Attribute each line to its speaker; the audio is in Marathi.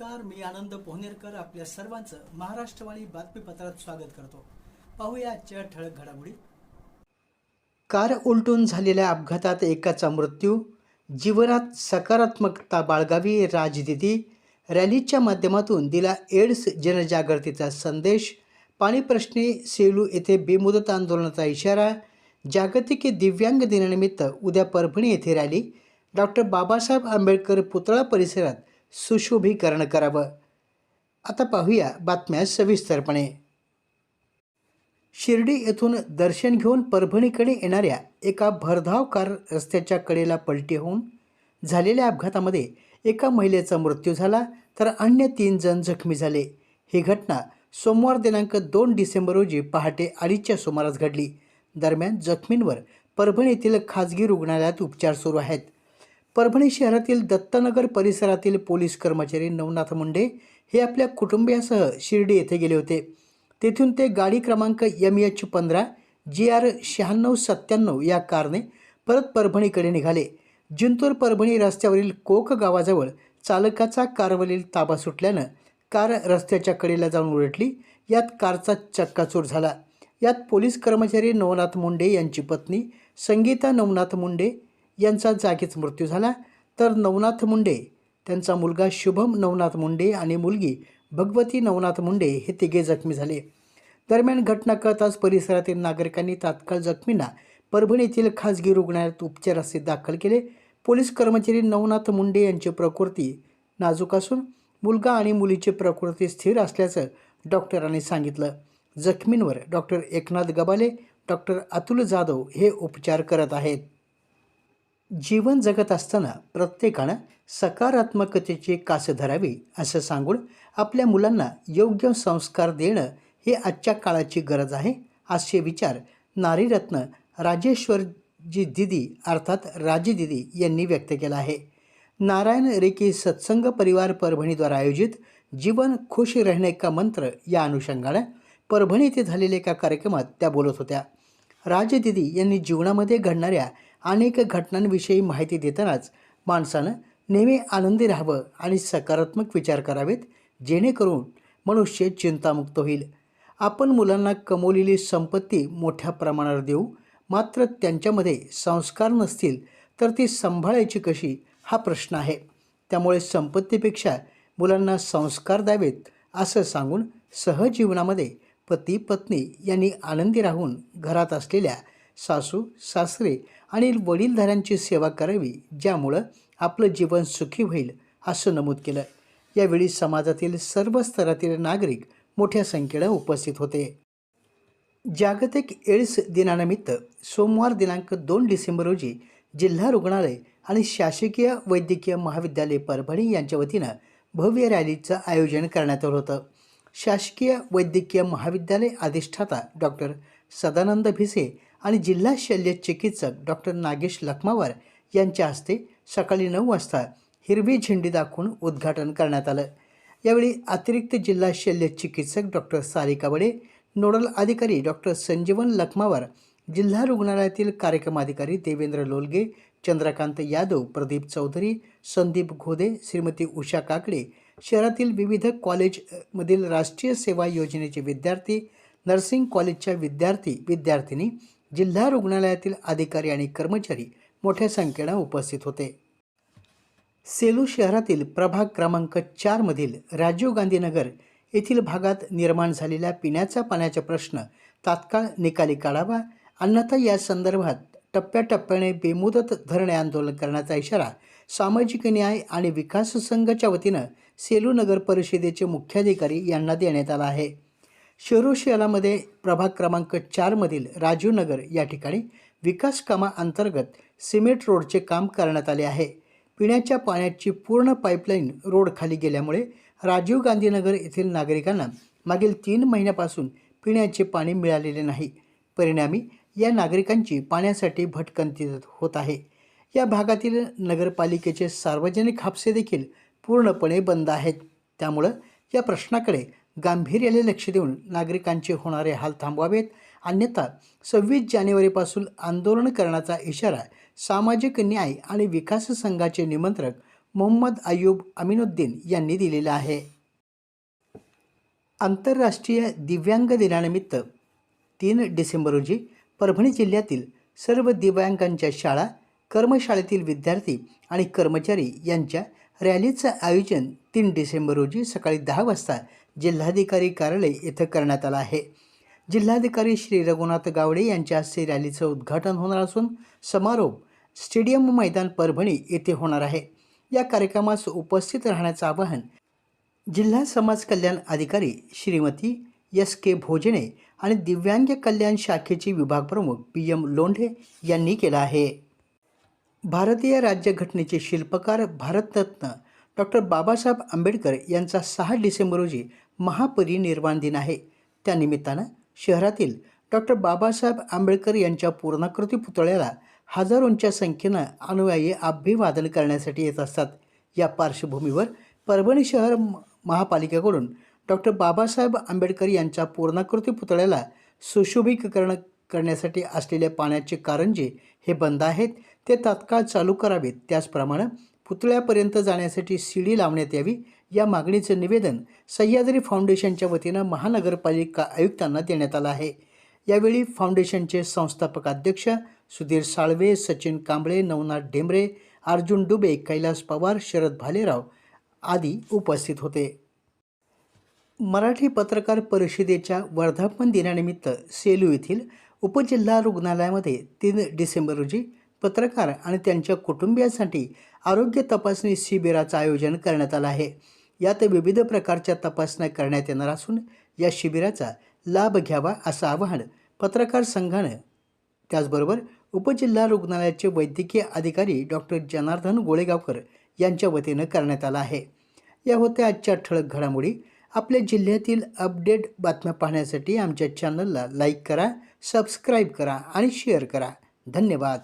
Speaker 1: नमस्कार मी आनंद पोहनेरकर आपल्या सर्वांचं महाराष्ट्रवाणी बातमीपत्रात स्वागत करतो. पाहूया आजच्या ठळक घडामोडी. कार उलटून झालेल्या अपघातात एकाचा मृत्यू जीवनात सकारात्मकता बाळगावी राजदिती रॅलीच्या माध्यमातून दिला एड्स जनजागृतीचा संदेश पाणीप्रश्नी सेलू येथे बेमुदत आंदोलनाचा इशारा जागतिक दिव्यांग दिनानिमित्त उद्या परभणी येथे रॅली डॉक्टर बाबासाहेब आंबेडकर पुतळा परिसरात सुशोभीकरण करावं. आता पाहूया बातम्या सविस्तरपणे. शिर्डी येथून दर्शन घेऊन परभणीकडे येणाऱ्या एका भरधाव कार रस्त्याच्या कडेला पलटी होऊन झालेल्या अपघातामध्ये एका महिलेचा मृत्यू झाला तर अन्य तीन जण जखमी झाले. ही घटना सोमवार दिनांक दोन डिसेंबर रोजी पहाटे अडीचच्या सुमारास घडली. दरम्यान जखमींवर परभणी येथील खाजगी रुग्णालयात उपचार सुरू आहेत. परभणी शहरातील दत्तनगर परिसरातील पोलीस कर्मचारी नवनाथ मुंडे हे आपल्या कुटुंबियासह शिर्डी येथे गेले होते. तेथून ते गाडी क्रमांक एम एच पंधरा जी आर शहाण्णव सत्त्याण्णव या कारने परत परभणीकडे निघाले. जिंतूर परभणी रस्त्यावरील कोक गावाजवळ चालकाचा कारवरील ताबा सुटल्यानं कार रस्त्याच्या कडेला जाऊन उलटली. यात कारचा चक्काचूर झाला. यात पोलीस कर्मचारी नवनाथ मुंडे यांची पत्नी संगीता नवनाथ मुंडे यांचा जागीच मृत्यू झाला. तर नवनाथ मुंडे त्यांचा मुलगा शुभम नवनाथ मुंडे आणि मुलगी भगवती नवनाथ मुंडे हे तिघे जखमी झाले. दरम्यान घटना कळताच परिसरातील नागरिकांनी तात्काळ जखमींना परभणी येथील खाजगी रुग्णालयात उपचारासाठी दाखल केले. पोलीस कर्मचारी नवनाथ मुंडे यांची प्रकृती नाजूक असून मुलगा आणि मुलीची प्रकृती स्थिर असल्याचं डॉक्टरांनी सांगितलं. जखमींवर डॉक्टर एकनाथ गबाले डॉक्टर अतुल जाधव हे उपचार करत आहेत. जीवन जगत असताना प्रत्येकानं सकारात्मकतेची कास धरावी असं सांगून आपल्या मुलांना योग्य संस्कार देणं हे आजच्या काळाची गरज आहे असे विचार नारीरत्न राजेश्वरजी दिदी अर्थात राजे दिदी यांनी व्यक्त केला आहे. नारायण रेकी सत्संग परिवार परभणीद्वारा आयोजित जीवन खुश रहने का मंत्र या अनुषंगानं परभणी येथे झालेल्या एका कार्यक्रमात त्या बोलत होत्या. राजदिदी यांनी जीवनामध्ये घडणाऱ्या अनेक घटनांविषयी माहिती देतानाच माणसानं नेहमी आनंदी राहावं आणि सकारात्मक विचार करावेत जेणेकरून मनुष्य चिंतामुक्त होईल. आपण मुलांना कमवलेली संपत्ती मोठ्या प्रमाणावर देऊ मात्र त्यांच्यामध्ये संस्कार नसतील तर ती सांभाळायची कशी हा प्रश्न आहे. त्यामुळे संपत्तीपेक्षा मुलांना संस्कार द्यावेत असं सांगून सहजीवनामध्ये पती पत्नी यांनी आनंदी राहून घरात असलेल्या सासू सासरे आणि वडीलधाऱ्यांची सेवा करावी ज्यामुळं आपलं जीवन सुखी होईल असं नमूद केलं. यावेळी समाजातील सर्व स्तरातील नागरिक मोठ्या संख्येनं उपस्थित होते. जागतिक एड्स दिनानिमित्त सोमवार दिनांक दोन डिसेंबर रोजी जिल्हा रुग्णालय आणि शासकीय वैद्यकीय महाविद्यालय परभणी यांच्या वतीनं भव्य रॅलीचं आयोजन करण्यात आलं होतं. शासकीय वैद्यकीय महाविद्यालय अधिष्ठाता डॉक्टर सदानंद भिसे आणि जिल्हा शल्य चिकित्सक डॉक्टर नागेश लखमावर यांच्या हस्ते सकाळी नऊ वाजता हिरवी झेंडी दाखवून उद्घाटन करण्यात आलं. यावेळी अतिरिक्त जिल्हा शल्य चिकित्सक डॉक्टर सारिका बडे नोडल अधिकारी डॉक्टर संजीवन लखमावर जिल्हा रुग्णालयातील कार्यक्रम अधिकारी देवेंद्र लोलगे चंद्रकांत यादव प्रदीप चौधरी संदीप घोदे श्रीमती उषा काकडे शहरातील विविध कॉलेजमधील राष्ट्रीय सेवा योजनेचे विद्यार्थी नर्सिंग कॉलेजच्या विद्यार्थी विद्यार्थिनी जिल्हा रुग्णालयातील अधिकारी आणि कर्मचारी मोठ्या संख्येनं उपस्थित होते. सेलू शहरातील प्रभाग क्रमांक चारमधील राजीव गांधीनगर येथील भागात निर्माण झालेल्या पिण्याच्या पाण्याचा प्रश्न तात्काळ निकाली काढावा अन्यथा या संदर्भात टप्प्याटप्प्याने बेमुदत धरणे आंदोलन करण्याचा इशारा सामाजिक न्याय आणि विकास संघाच्या वतीनं सेलू नगर परिषदेचे मुख्याधिकारी यांना देण्यात आला आहे. शिरू शहरामध्ये प्रभाग क्रमांक चारमधील राजीव नगर या ठिकाणी विकास कामाअंतर्गत सिमेंट रोडचे काम करण्यात आले आहे. पिण्याच्या पाण्याची पूर्ण पाईपलाईन रोडखाली गेल्यामुळे राजीव गांधीनगर येथील नागरिकांना मागील तीन महिन्यापासून पिण्याचे पाणी मिळालेले नाही. परिणामी या नागरिकांची पाण्यासाठी भटकंती होत आहे. या भागातील नगरपालिकेचे सार्वजनिक हापसे देखील पूर्णपणे बंद आहेत. त्यामुळं या प्रश्नाकडे गांभीर्याने लक्ष देऊन नागरिकांचे होणारे हाल थांबवावेत. अन्यथा सव्वीस जानेवारीपासून आंदोलन करण्याचा इशारा सामाजिक न्याय आणि विकास संघाचे निमंत्रक मोहम्मद अयूब अमिनुद्दीन यांनी दिलेला आहे. आंतरराष्ट्रीय दिव्यांग दिनानिमित्त तीन डिसेंबर रोजी परभणी जिल्ह्यातील सर्व दिव्यांगांच्या शाळा कर्मशाळेतील विद्यार्थी आणि कर्मचारी यांच्या रॅलीचं आयोजन तीन डिसेंबर रोजी सकाळी दहा वाजता जिल्हाधिकारी कार्यालय येथे करण्यात आलं आहे. जिल्हाधिकारी श्री रघुनाथ गावडे यांच्या हस्ते रॅलीचं उद्घाटन होणार असून समारोप स्टेडियम मैदान परभणी येथे होणार आहे. या कार्यक्रमास उपस्थित राहण्याचं आवाहन जिल्हा समाज कल्याण अधिकारी श्रीमती एस के भोजने आणि दिव्यांग कल्याण शाखेचे विभाग प्रमुख पी एम लोंढे यांनी केलं आहे. भारतीय राज्यघटनेचे शिल्पकार भारतरत्न डॉक्टर बाबासाहेब आंबेडकर यांचा सहा डिसेंबर रोजी महापरिनिर्वाण दिन आहे. त्यानिमित्तानं शहरातील डॉक्टर बाबासाहेब आंबेडकर यांच्या पूर्णाकृती पुतळ्याला हजारोंच्या संख्येनं अनुयायी अभिवादन करण्यासाठी येत असतात. या पार्श्वभूमीवर परभणी शहर महापालिकेकडून डॉक्टर बाबासाहेब आंबेडकर यांच्या पूर्णाकृती पुतळ्याला सुशोभीकरण करण्यासाठी असलेले पाण्याचे कारंजे हे बंद आहेत. ते तात्काळ चालू करावेत. त्याचप्रमाणे पुतळ्यापर्यंत जाण्यासाठी शिडी लावण्यात यावी. या मागणीचं निवेदन सह्याद्री फाउंडेशनच्या वतीनं महानगरपालिका आयुक्तांना देण्यात आलं आहे. यावेळी फाउंडेशनचे संस्थापक अध्यक्ष सुधीर साळवे सचिन कांबळे नवनाथ डेंबरे अर्जुन डुबे कैलास पवार शरद भालेराव आदी उपस्थित होते. मराठी पत्रकार परिषदेच्या वर्धापन दिनानिमित्त सेलू येथील उपजिल्हा रुग्णालयामध्ये तीन डिसेंबर रोजी पत्रकार आणि त्यांच्या कुटुंबियांसाठी आरोग्य तपासणी शिबिराचं आयोजन करण्यात आलं आहे. यात विविध प्रकारच्या तपासण्या करण्यात येणार असून या शिबिराचा लाभ घ्यावा असं आवाहन पत्रकार संघानं त्याचबरोबर उपजिल्हा रुग्णालयाचे वैद्यकीय अधिकारी डॉक्टर जनार्दन गोळेगावकर यांच्या वतीनं करण्यात आला आहे. या होत्या आजच्या ठळक घडामोडी. आपल्या जिल्ह्यातील अपडेट बातम्या पाहण्यासाठी आमच्या चॅनलला लाईक करा सबस्क्राईब करा आणि शेअर करा. धन्यवाद.